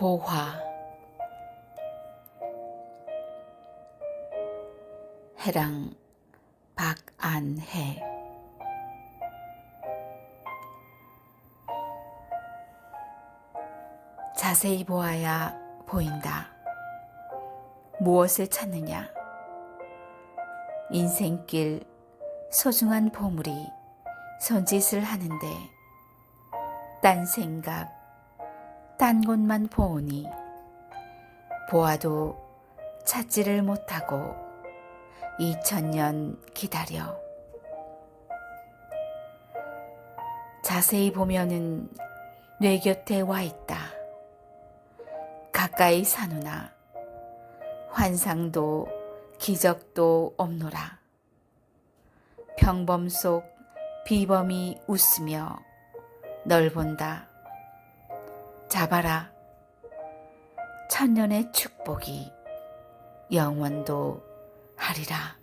보화 해랑 박안해 자세히 보아야 보인다. 무엇을 찾느냐? 인생길 소중한 보물이 손짓을 하는데 딴 생각, 딴 곳만 보오니 보아도 찾지를 못하고 이천년 기다려 자세히 보면은 뇌 곁에 와 있다. 가까이 사누나 환상도 기적도 없노라. 평범 속 비범이 웃으며 널 본다. 잡아라. 천년의 축복이 영원도 하리라.